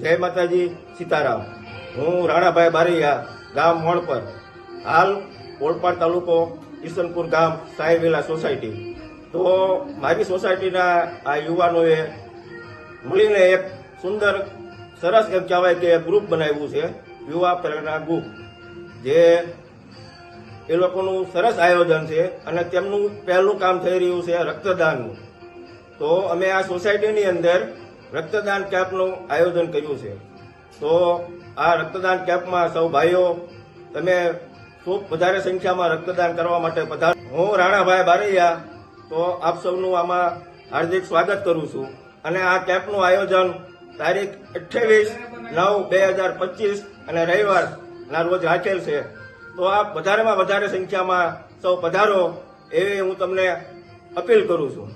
જય માતાજી, સીતારામ. હું રાણાભાઈ બારૈયા, ગામ મોણપર. હાલ ઓળપાડ તાલુકો ઈસનપુર ગામ સાહેબેલા સોસાયટી. તો મારી સોસાયટીના આ યુવાનોએ મળીને એક સુંદર, સરસ એમ કહેવાય કે ગ્રુપ બનાવ્યું છે, યુવા પ્રેરણા ગ્રુપ જે એ લોકોનું સરસ આયોજન છે અને તેમનું પહેલું કામ થઈ રહ્યું છે રક્તદાનનું. તો અમે આ સોસાયટીની અંદર રક્તદાન કેમ્પનું આયોજન કર્યું છે. તો આ રક્તદાન કેમ્પમાં સૌ ભાઈઓ, તમે ખૂબ વધારે સંખ્યામાં રક્તદાન કરવા માટે પધાર હું રાણાભાઈ બારૈયા, તો આપ સૌનું આમાં હાર્દિક સ્વાગત કરું છું. અને આ કેમ્પનું આયોજન તારીખ અઠ્યાવીસ નવ બે હજાર પચીસ અને રવિવારના રોજ રાખેલ છે. તો આપ વધારેમાં વધારે સંખ્યામાં સૌ પધારો એવી હું તમને અપીલ કરું છું.